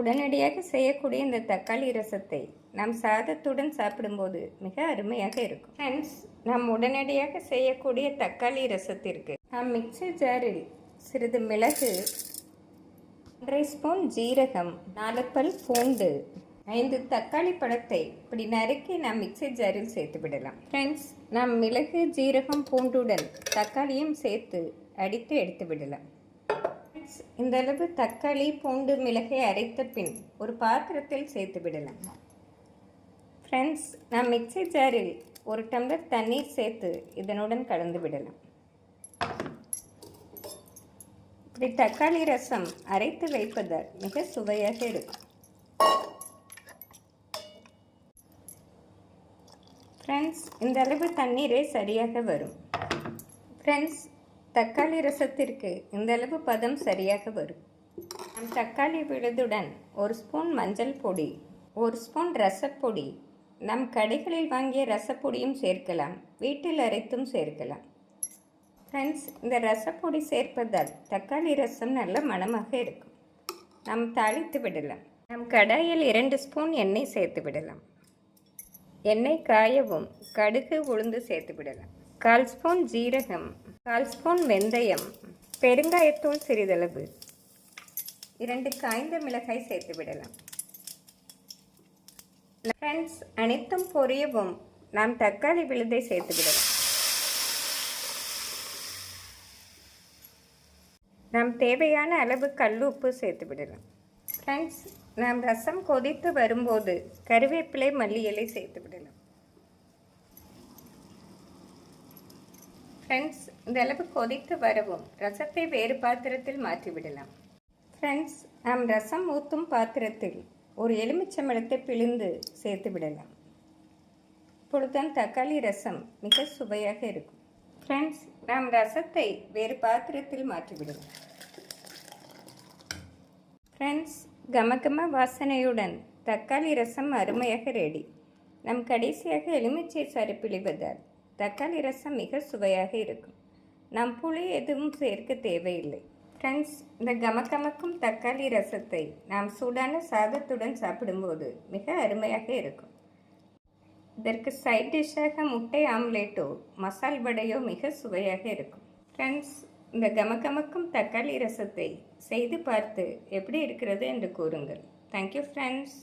உடனடியாக செய்யக்கூடிய இந்த தக்காளி ரசத்தை நாம் சாதத்துடன் சாப்பிடும்போது மிக அருமையாக இருக்கும். ஃப்ரெண்ட்ஸ் நாம் உடனடியாக செய்யக்கூடிய தக்காளி ரசத்திற்கு நாம் மிக்ஸி ஜாரில் சிறிது மிளகு ஒன்றரை ஸ்பூன் ஜீரகம் நாலு பல் பூண்டு ஐந்து தக்காளி பழத்தை இப்படி நறுக்கி நாம் மிக்ஸி ஜாரில் சேர்த்து விடலாம். ஃப்ரெண்ட்ஸ் நாம் மிளகு ஜீரகம் பூண்டுடன் தக்காளியும் சேர்த்து அடித்து எடுத்து விடலாம். ஃப்ரெண்ட்ஸ் இந்த அளவு தக்காளி பூண்டு மிளகை அரைத்த பின் ஒரு பாத்திரத்தில் சேர்த்து விடலாம். ஃப்ரெண்ட்ஸ் நான் மிக்ஸி ஜாரில் ஒரு டம்ளர் தண்ணீர் சேர்த்து இதனுடன் கலந்து விடலாம். இப்படி தக்காளி ரசம் அரைத்து வைப்பதால் மிக சுவையாக இருக்கும். ஃப்ரெண்ட்ஸ் இந்த அளவு தண்ணீரே சரியாக வரும். ஃப்ரெண்ட்ஸ் தக்காளி ரசத்திற்கு இந்த அளவு பதம் சரியாக வரும். நம் தக்காளி விழுதுடன் ஒரு ஸ்பூன் மஞ்சள் பொடி ஒரு ஸ்பூன் ரசப்பொடி நம் கடைகளில் வாங்கிய ரசப்பொடியும் சேர்க்கலாம் வீட்டில் அரைத்தும் சேர்க்கலாம். ஃப்ரெண்ட்ஸ் இந்த ரசப்பொடி சேர்ப்பதால் தக்காளி ரசம் நல்ல மணமாக இருக்கும். நாம் தாளித்து விடலாம். நம் கடாயில் இரண்டு ஸ்பூன் எண்ணெய் சேர்த்து விடலாம். எண்ணெய் காயவும் கடுகு உளுந்து சேர்த்து விடலாம். கால் ஸ்பூன் ஜீரகம் கால் ஸ்பூன் வெந்தயம் பெருங்காயத்தூள் சிறிதளவு. இரண்டு காய்ந்த மிளகாய் சேர்த்து விடலாம். ஃப்ரெண்ட்ஸ் அனைத்தும் பொரியவும். நாம் தக்காளி விழுதை சேர்த்து விடலாம். நாம் தேவையான அளவு கல்லுப்பு சேர்த்து விடலாம். ஃப்ரெண்ட்ஸ் நாம் ரசம் கொதித்து வரும்போது கருவேப்பிலை மல்லி இலை சேர்த்து விடலாம். ஃப்ரெண்ட்ஸ் இந்த அளவு கொதித்து வரவும் ரசத்தை வேறு பாத்திரத்தில் மாற்றிவிடலாம். ஃப்ரெண்ட்ஸ் நாம் ரசம் ஊற்றும் பாத்திரத்தில் ஒரு எலுமிச்சம்பழத்தை பிழிந்து சேர்த்து விடலாம். இப்பொழுதுதான் தக்காளி ரசம் மிக சுவையாக இருக்கும். ஃப்ரெண்ட்ஸ் நாம் ரசத்தை வேறு பாத்திரத்தில் மாற்றிவிடலாம். ஃப்ரெண்ட்ஸ் கமகம வாசனையுடன் தக்காளி ரசம் அருமையாக ரெடி நம் கடைசியாக எலுமிச்சை சரி பிழிவதால் தக்காளி ரசம் மிக சுவையாக இருக்கும். நாம் புளி எதுவும் சேர்க்க தேவையில்லை. ஃப்ரெண்ட்ஸ் இந்த கமக்கமக்கும் தக்காளி ரசத்தை நாம் சூடான சாதத்துடன் சாப்பிடும்போது மிக அருமையாக இருக்கும். இதற்கு சைட் டிஷ்ஷாக முட்டை ஆம்லேட்டோ மசால் வடையோ மிக சுவையாக இருக்கும். ஃப்ரெண்ட்ஸ் இந்த கமக்கமக்கும் தக்காளி ரசத்தை செய்து பார்த்து எப்படி இருக்கிறது என்று கூறுங்கள். Thank you friends